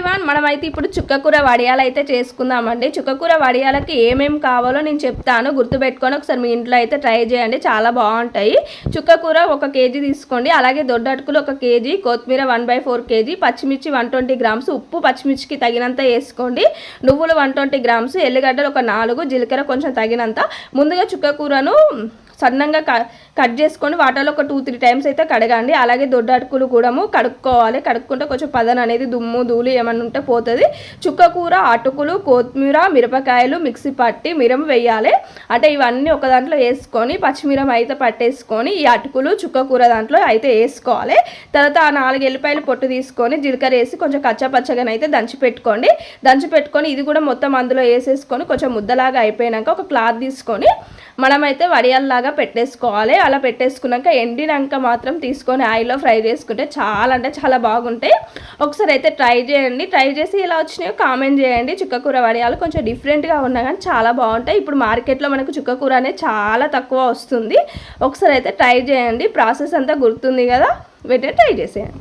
Everyone మనమైతే ఇప్పుడు చుక్కకూర వడియాలు అయితే చేసుకుందామండి. చుక్కకూర వడియాలకి ఏమేమి కావాలో నేను చెప్తాను. గుర్తుపెట్టుకొని ఒకసారి మీ ఇంట్లో అయితే ట్రై చేయండి. చాలా బాగుంటాయి. చుక్కకూర ఒక కేజీ తీసుకోండి. అలాగే దొడ్డటుకులు ఒక కేజీ కొత్తిమీర వన్ బై ఫోర్ కేజీ పచ్చిమిర్చి వన్ ట్వంటీ గ్రామ్స్ ఉప్పు పచ్చిమిర్చికి తగినంత వేసుకోండి. నువ్వులు వన్ ట్వంటీ గ్రామ్స్ ఎల్లిగడ్డలు ఒక నాలుగు జీలకర్ర కొంచెం తగినంత. ముందుగా చుక్కకూరను సన్నంగా కట్ చేసుకొని వాటర్లో ఒక టూ త్రీ టైమ్స్ అయితే కడగండి. అలాగే దొడ్డ అటుకులు కూడా కడుక్కోవాలి. కడుక్కుంటే కొంచెం పదన అనేది దుమ్ము ధూళి ఏమన్నా ఉంటే పోతుంది. చుక్క కూర అటుకులు కొత్తిమీర మిరపకాయలు మిక్సీ పట్టి మిరం వేయాలి. అంటే ఇవన్నీ ఒక దాంట్లో వేసుకొని పచ్చిమిరం అయితే పట్టేసుకొని ఈ అటుకులు చుక్క కూర దాంట్లో అయితే వేసుకోవాలి. తర్వాత ఆ నాలుగు ఎల్లిపాయలు పొట్టు తీసుకొని జీలకర్ర వేసి కొంచెం కచ్చపచ్చగానైతే అయితే దంచి పెట్టుకోండి. దంచి పెట్టుకొని ఇది కూడా మొత్తం అందులో వేసేసుకొని కొంచెం ముద్దలాగా అయిపోయాక ఒక క్లాత్ తీసుకొని మనమైతే వడియాల్లాగా పెట్టేసుకోవాలి. అలా పెట్టేసుకున్నాక ఎండినాక మాత్రం తీసుకొని ఆయిల్లో ఫ్రై చేసుకుంటే చాలా అంటే చాలా బాగుంటాయి. ఒకసారి అయితే ట్రై చేయండి. ట్రై చేసి ఇలా వచ్చినాయో కామెంట్ చేయండి. చుక్కకూర వడియాలు కొంచెం డిఫరెంట్గా ఉన్నా కానీ చాలా బాగుంటాయి. ఇప్పుడు మార్కెట్లో మనకు చుక్కకూర అనేది చాలా తక్కువ వస్తుంది. ఒకసారి అయితే ట్రై చేయండి. ప్రాసెస్ అంతా గుర్తుంది కదా? వెంటనే ట్రై చేసేయండి.